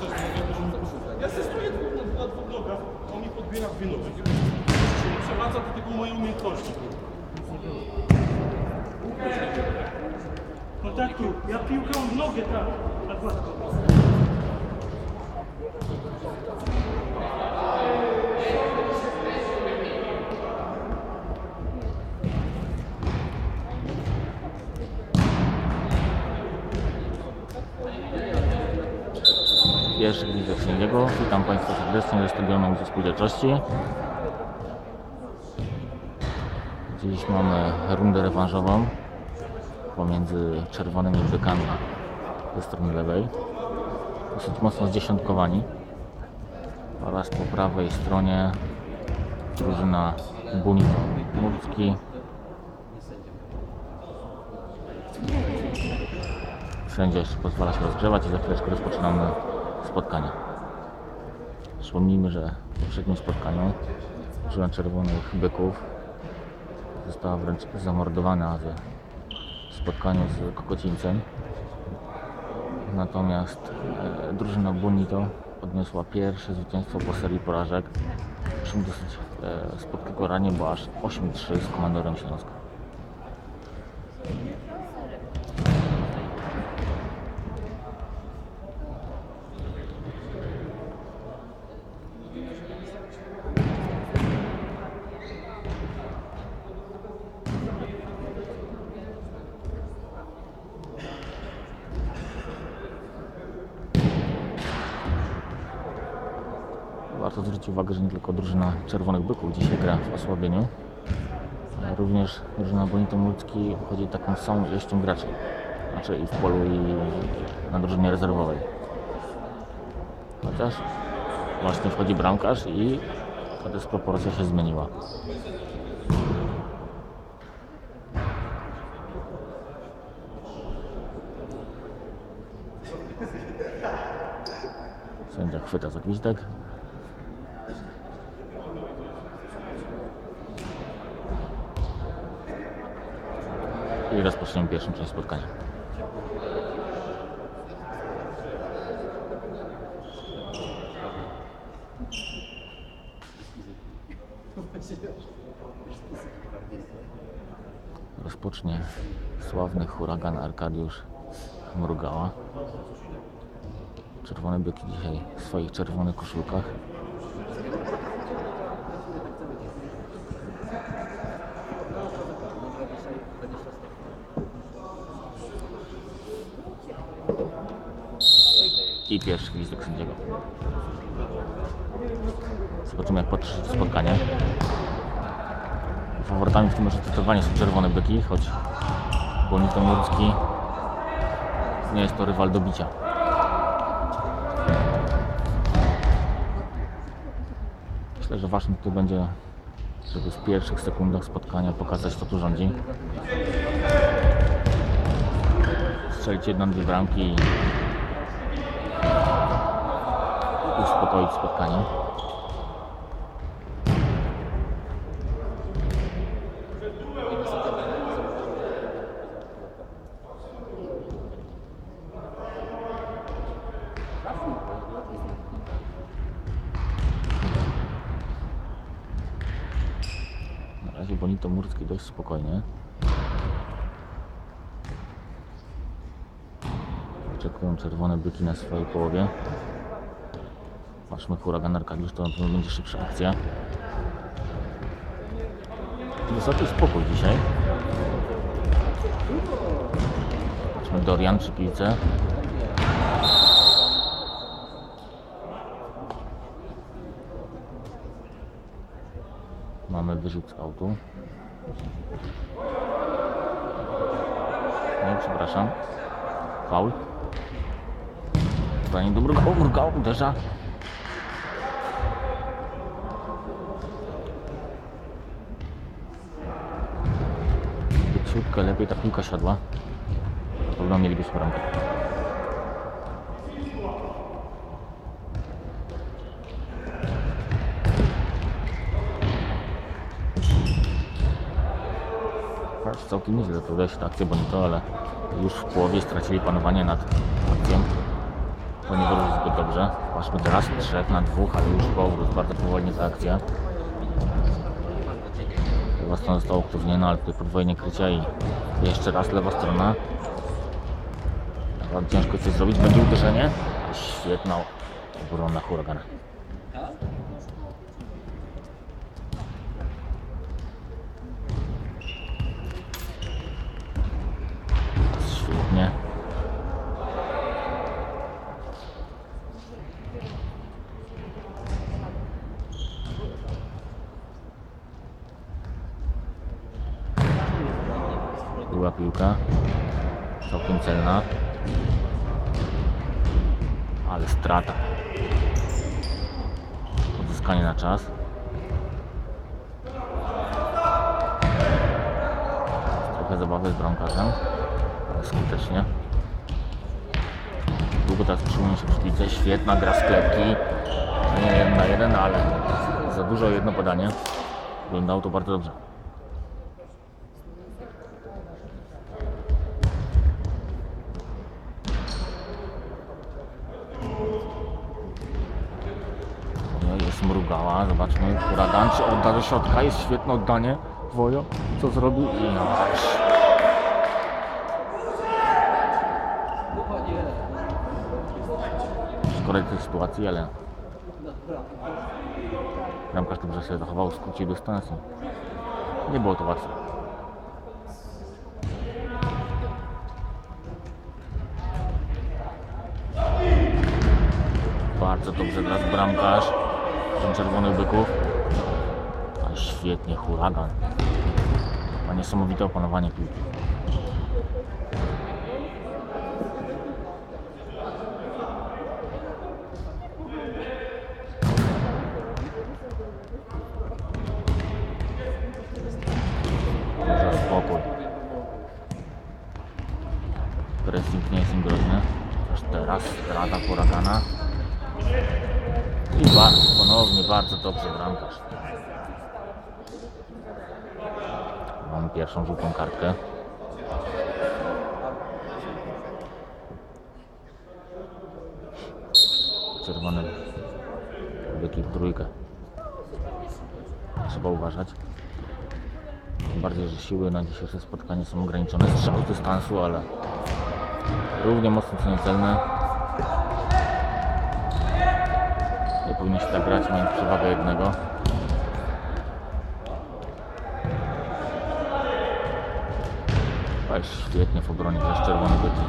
Ja se stoję na, na dwóch nogach, on mi podbiera dwie nogi. Przewadza to tylko moje umiejętności. No tak tu, ja piłkę w nogę tak, tak łatwo. Widzę sędziego. Witam Państwa serdecznie ze stadionu ze spółdzielczości. Dziś mamy rundę rewanżową pomiędzy czerwonymi bykami ze strony lewej. Dosyć mocno zdziesiątkowani. Oraz po prawej stronie drużyna Bunito Murski. Wszędzie jeszcze pozwala się rozgrzewać i za chwileczkę rozpoczynamy spotkanie. Przypomnijmy, że w poprzednim spotkaniu drużyna czerwonych byków została wręcz zamordowana ze spotkaniu z Kokocińcem. Natomiast e, drużyna Bonito odniosła pierwsze zwycięstwo po serii porażek. Przy czym dosyć e, ranie, bo aż 8-3 z komandorem Śląska. Warto zwrócić uwagę, że nie tylko drużyna Czerwonych Byków dzisiaj gra w osłabieniu, również drużyna Bonito Mulcki chodzi taką samą ilością graczy. Znaczy i w polu i na drużynie rezerwowej. Chociaż właśnie wchodzi bramkarz i ta dysproporcja się zmieniła. Sędzia chwyta za gwizdek. I rozpoczniemy pierwszą część spotkania. Rozpocznie sławny huragan Arkadiusz Mrugała. Czerwone byki dzisiaj w swoich czerwonych koszulkach. I pierwszy gwizdek sędziego. Zobaczymy jak to spotkanie. Faworytami w tym meczu zdecydowanie są czerwone byki, choć Bonito Murski nie jest to rywal do bicia. Myślę, że ważne tu będzie, żeby w pierwszych sekundach spotkania pokazać, kto tu rządzi. Strzelić jedną, dwie bramki uspokoić spotkanie. Na razie Bonito Murski dość spokojnie. Oczekują czerwone byki na swojej połowie. Patrzmy, huragan Arkadiusz to na pewno będzie szybsza akcja. Wysoki spokój dzisiaj. Patrzmy, Dorian przy piłce. Mamy wyrzut z autu. Nie, przepraszam. Faul. Pani do mrugał, mrugał, uderza. Ciutkę lepiej ta piłka siadła. Pewno mielibyśmy bramkę. Patrz, całkiem nieźle zapowiada się ta akcja Bonito, ale już w połowie stracili panowanie nad akcją, ponieważ zbyt dobrze. Patrzmy teraz, trzech na dwóch, ale już powrót, bardzo powolnie ta akcja. Lewa strona została uktywniona, ale tutaj podwojenie krycia i jeszcze raz lewa strona. Naprawdę ciężko coś zrobić, będzie uderzenie. Świetna obrona huragana. Świetnie. Była piłka. Całkiem celna. Ale strata. Odzyskanie na czas. Trochę zabawy z bramkarzem. Ale skutecznie. Długo teraz przyjmują się przy. Świetna gra sklepki. Nie jeden na jeden, ale za dużo jedno podanie. Wyglądało to bardzo dobrze. No, mrugała, zobaczmy, huragan czy odda do środka, jest świetne oddanie, Wojo, co zrobił i no Szkoda tej sytuacji, ale bramkarz dobrze się zachował, skrócił dystans i nie było to łatwe. Bardzo dobrze teraz bramkarz. Ten czerwonych byków. Ale świetnie, huragan. Ma niesamowite opanowanie piłki. Za spokój. Pressing nie jest im groźny. Aż teraz strata huragana. I ba ponownie bardzo dobrze Mamy pierwszą żółtą kartkę. Czerwony byki w trójkę. Trzeba uważać. Tym bardziej, że siły na dzisiejsze spotkanie są ograniczone. Z dystansu, ale równie mocno co niecelne. Nie powinno się tak grać, mając przewagę jednego. Ale świetnie w obronie, też czerwony byki.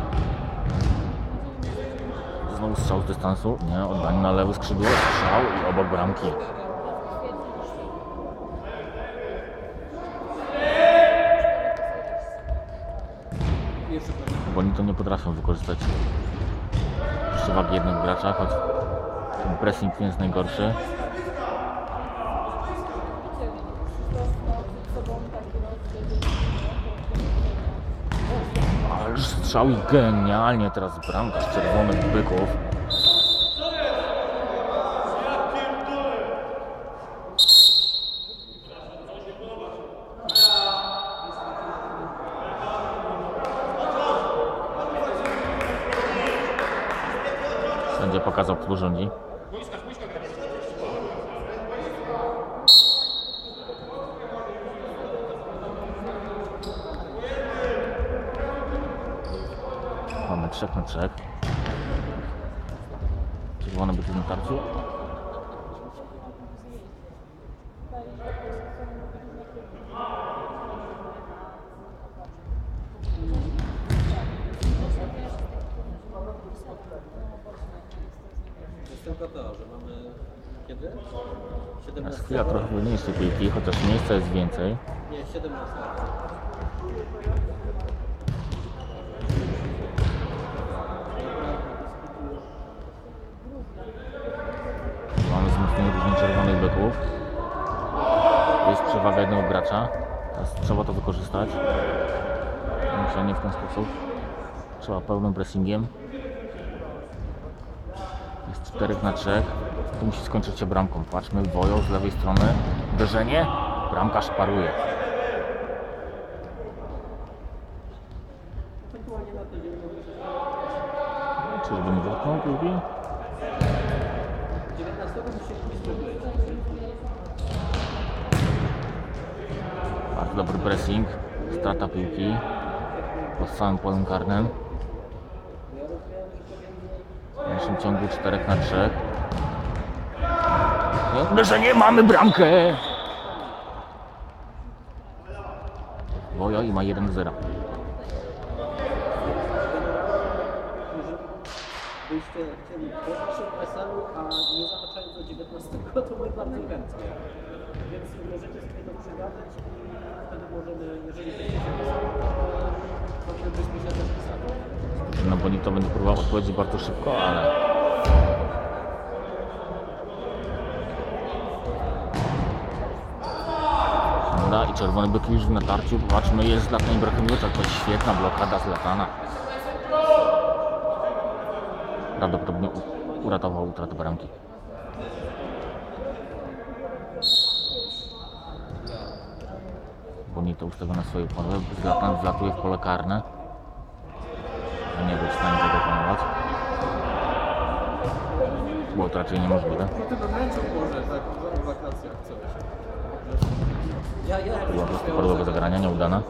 Znowu strzał z dystansu, nie, oddanie na lewy skrzydło, strzał i obok bramki. Bo oni to nie potrafią wykorzystać przewagi jednego gracza, choć ten pressing nie jest najgorszy. Ależ strzał i genialnie teraz bramka z czerwonych byków. Sędzia pokazał, kto rządzi. Mamy trzech na trzech. Czerwony byty na że mamy kiedy? Jest 17. chwila trochę wolniejszej piłki, chociaż miejsca jest więcej. Nie, 17. Mamy wzmocnienie drużyn czerwonych Jest przewaga jednego gracza. Teraz trzeba to wykorzystać. Myślę nie w ten sposób. Trzeba pełnym pressingiem. Jest 4 na 3. Tu musi skończyć się bramką. Patrzmy, Wojo z lewej strony. Uderzenie. Bramkarz paruje. Czyżby nie dotknął piłki? Bardzo Strata piłki. Pod samym polem karnym. W naszym ciągu 4 na 3. Uderzenie, mamy bramkę! Wojo i ma 1 do 0. Byście chcieli większym PESEL-u, a nie zahaczając o 19, to my bardzo chętnie. Więc możecie sobie to przygadać No bo nie to będzie próbował odpowiedzieć bardzo szybko, ale... Dobra, i czerwony byk już w natarciu. Popatrzmy, jest Zlatan Ibrahimowicz, to jest świetna blokada Zlatana. Prawdopodobnie uratował utratę bramki. Bonito ustawia na swoje pole. Zlatan wlatuje w pole karne a nie był w stanie tego opanować. Było to raczej niemożliwe. Tak Była po prostu próba zagrania nieudana.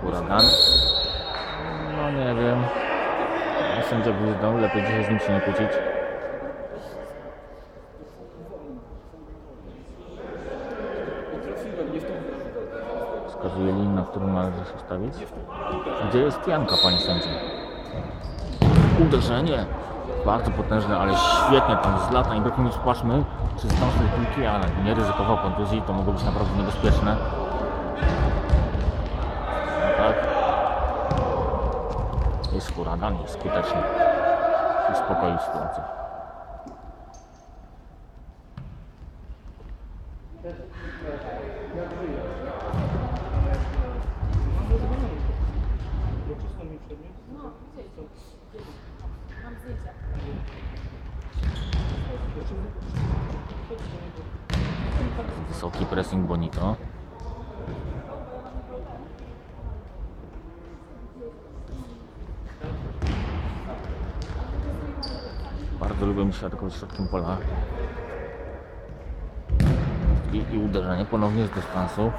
Huragan. No nie wiem. Sędzia gwizdał, lepiej dzisiaj z nim się nie kłócić. Wskazuje linię, na którą należy się ustawić. Gdzie jest Janka, panie sędzio? Uderzenie! Bardzo potężne, ale świetnie tam z lata. Ibrahimowicz, patrzmy, czy zdążył tej piłki, ale nie ryzykował kontuzji, to mogło być naprawdę niebezpieczne. Jest huragan, jest skuteczny. Uspokoił sytuację. Wysoki pressing Bonito. Bardzo lubię się atakować środkiem pola. I, I uderzenie ponownie z dystansu.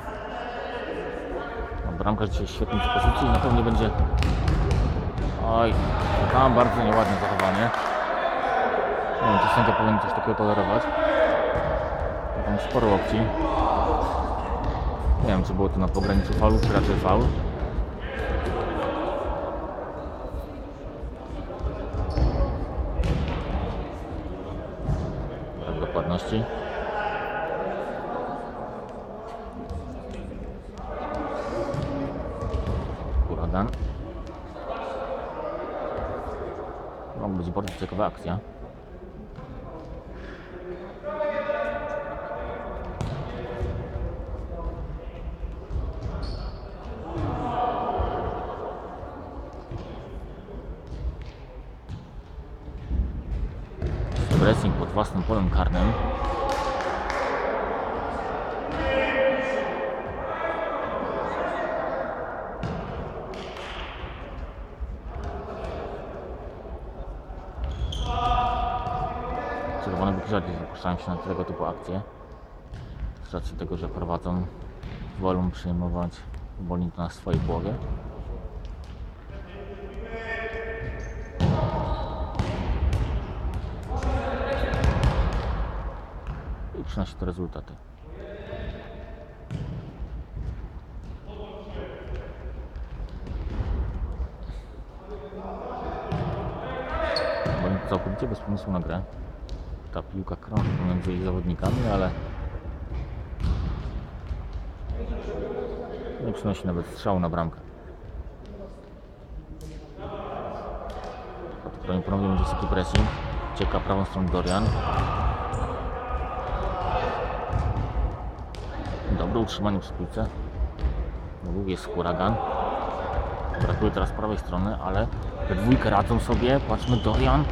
Bramkarz dzisiaj w świetnej pozycji na pewno będzie... Oj, tam bardzo nieładne zachowanie. Nie wiem, czy sędzia powinien coś takiego tolerować. Tam sporo opcji. Nie wiem, czy było to na pograniczu faulu, czy raczej faul. Brak dokładności. Huragan. Mogła być bardzo ciekawa akcja. Pressing pod własnym polem karnym. Zapuszczają się na tego typu akcje. Z racji tego, że prowadzą, wolą przyjmować bolnik na swojej głowie. i przynosi to rezultaty. Całkowicie bez pomysłu na grę. Ta piłka krąży pomiędzy ich zawodnikami, ale nie przynosi nawet strzału na bramkę. Ponownie będzie wysoki pressing. Cieka prawą stroną Dorian. Dobre utrzymanie przy piłce. Dwóch jest huragan. Brakuje teraz prawej strony, ale we dwójkę radzą sobie. Patrzmy, Dorian.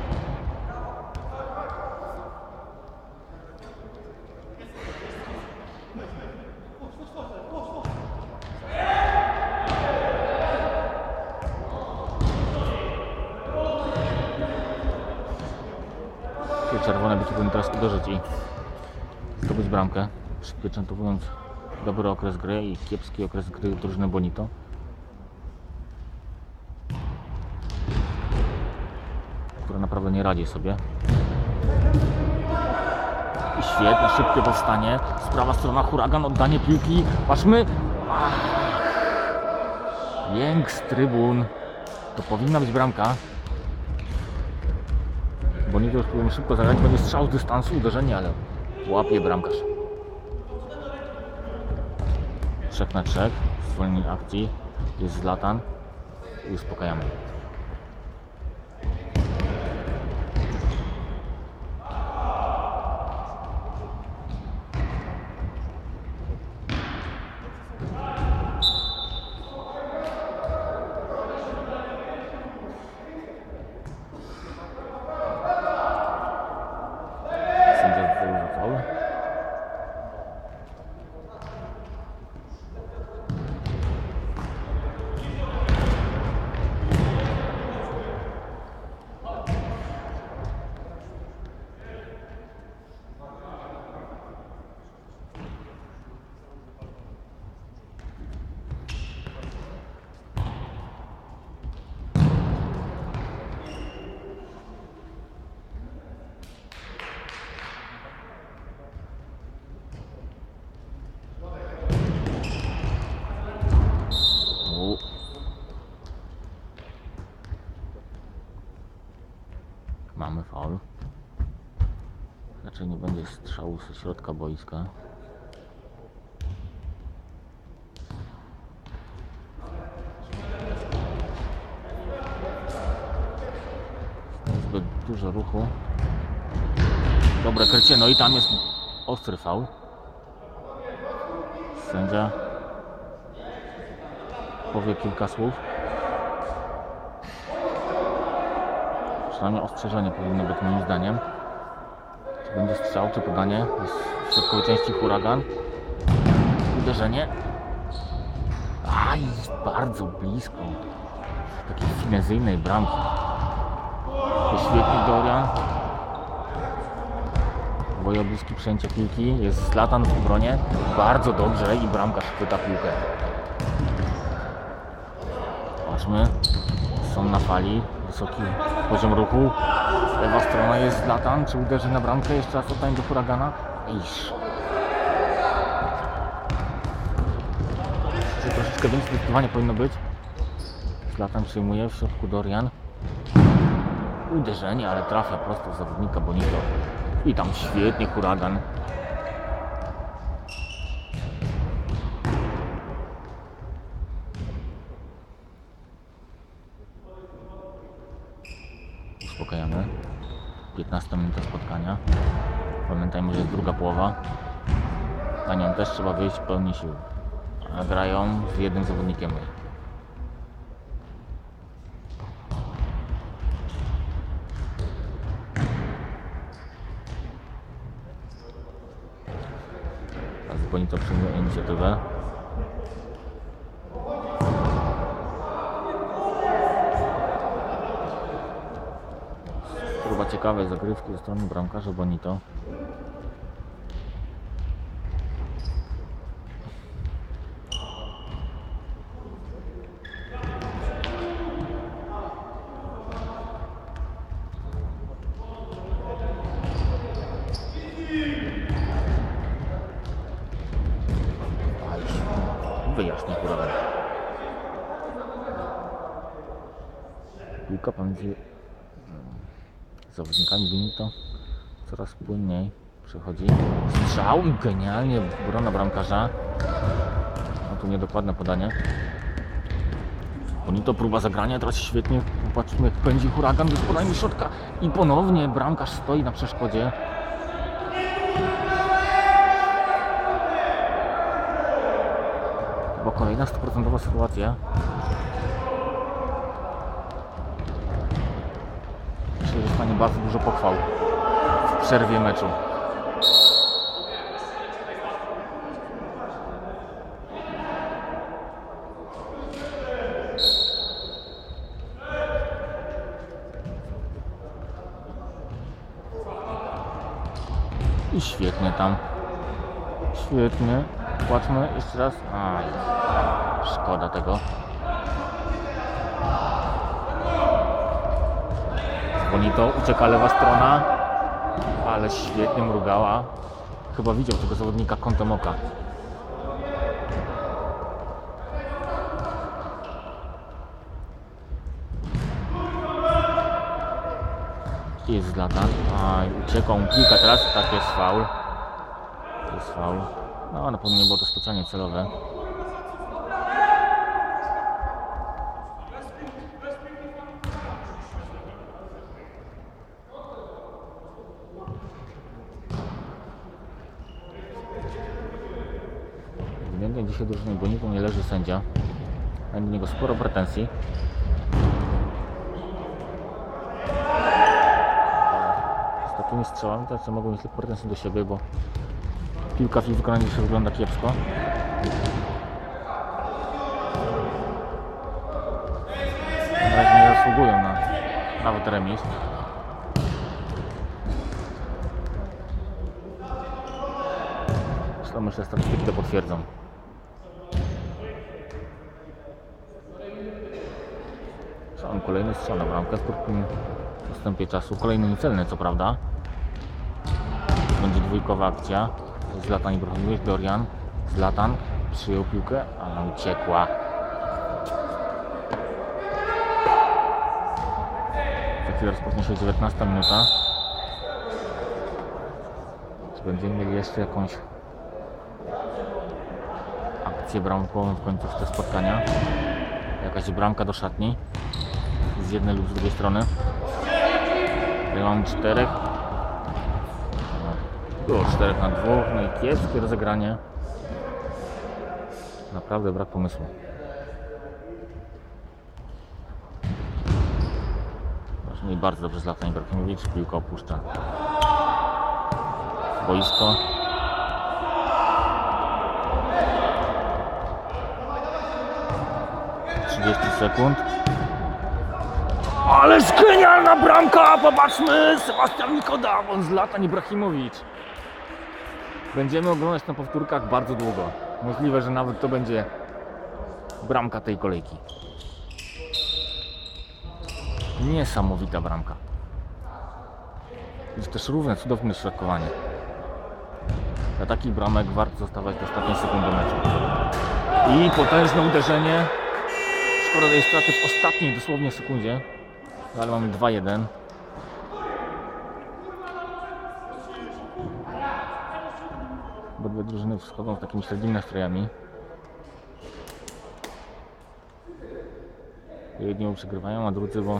czerwone byki powinny teraz uderzyć i zdobyć bramkę, przypieczętowując dobry okres gry i kiepski okres gry drużyny Bonito. która naprawdę nie radzi sobie. I świetne, szybkie powstanie. Z prawa strona huragan, oddanie piłki. Patrzmy. Jęk z trybun. To powinna być bramka. Bonito już próbują szybko zagrać. Będzie strzał z dystansu, uderzenie, ale łapie bramkarz. 3 na 3. Zwolnienie akcji. Jest Zlatan. I uspokajamy. Sędzia zdaje za faul. U. Mamy faul. Raczej nie będzie strzału ze środka boiska. Zbyt dużo ruchu. Dobre krycie, no i tam jest ostry faul. Sędzia powie kilka słów. Przynajmniej ostrzeżenie powinno być moim zdaniem. Czy będzie strzał, czy podanie? W środkowej części huragan. Uderzenie. Aj, bardzo blisko. Takiej finezyjnej bramki. To świetnie Dorian. Wojobliski przejęcie piłki. Jest Zlatan w obronie. Bardzo dobrze i bramkarz chwyta piłkę. Patrzmy, są na fali, wysoki poziom ruchu. Lewa strona jest Zlatan, czy uderzy na bramkę? Jeszcze raz oddań do huragana. Iż. Troszeczkę więcej zdecydowanie powinno być? Zlatan przyjmuje, w środku Dorian. Uderzenie, ale trafia prosto w zawodnika Bonito. I tam świetnie huragan. Uspokajamy. 15 minuta spotkania. Pamiętajmy, że jest druga połowa. Na nią też trzeba wyjść w pełni sił. A grają z jednym zawodnikiem mniej. Teraz Bonito przyjmuje inicjatywę. Próba ciekawej zagrywki ze strony bramkarza Bonito. Aj, Wyjaśnię huragan. Piłka pomiędzy zawodnikami Benito coraz płynniej przechodzi. Strzał i genialnie brona bramkarza. No tu niedokładne podanie. Bonito próba zagrania, teraz świetnie. Popatrzmy jak pędzi huragan, do środka i ponownie bramkarz stoi na przeszkodzie. Bo kolejna 100% sytuacja. Dostanie bardzo dużo pochwał w przerwie meczu. I świetnie tam. Świetnie. Płaczmy jeszcze raz. Aj, szkoda tego. Bonito ucieka lewa strona, ale świetnie mrugała. Chyba widział tego zawodnika kątem oka. Jest Zlatan. Aj, uciekał mu teraz. Tak jest faul. Jest faul. No, na pewno nie było to specjalnie celowe. Dzisiaj drużyny Bonitu nie leży sędzia. Mam do niego sporo pretensji. Z takimi strzałami to co mogą mieć tylko pretensje do siebie, bo piłka w ich wykonaniu jeszcze wygląda kiepsko. Na razie nie zasługują na nawet remis. Myślę, że statystyki to potwierdzą. Kolejny strzał na bramkę w krótkim postępie czasu. Kolejny niecelny, co prawda. Będzie dwójkowa akcja. Zlatan Ibrahimowicz, Dorian. Zlatan przyjął piłkę, ale uciekła. Za chwilę rozpocznie się 19 minuta. Czy będziemy mieli jeszcze jakąś akcję bramkową w końcówce spotkania? Jakaś bramka do szatni z jednej lub z drugiej strony. Tutaj mamy czterech. Było czterech na dwóch, no i kiepskie rozegranie. Naprawdę brak pomysłu. No i bardzo dobrze Zlatan Ibrahimowicz, piłka opuszcza boisko. Trzydzieści sekund. Ależ genialna bramka! Popatrzmy! Sebastian Nikodamon z Latan Ibrahimowicz. Będziemy oglądać na powtórkach bardzo długo. Możliwe, że nawet to będzie bramka tej kolejki. Niesamowita bramka. Jest też równe, cudowne środkowanie. Dla takich bramek warto zostawać do ostatniej sekundy meczu. I potężne uderzenie. Szkoda tej straty w ostatniej dosłownie sekundzie. Ale mamy 2-1. Obydwie drużyny wschodzą z takimi średnimi nastrojami. Jedni bo przegrywają, a drudzy bo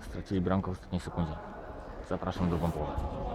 stracili bramkę w ostatniej sekundzie. Zapraszam do połowy.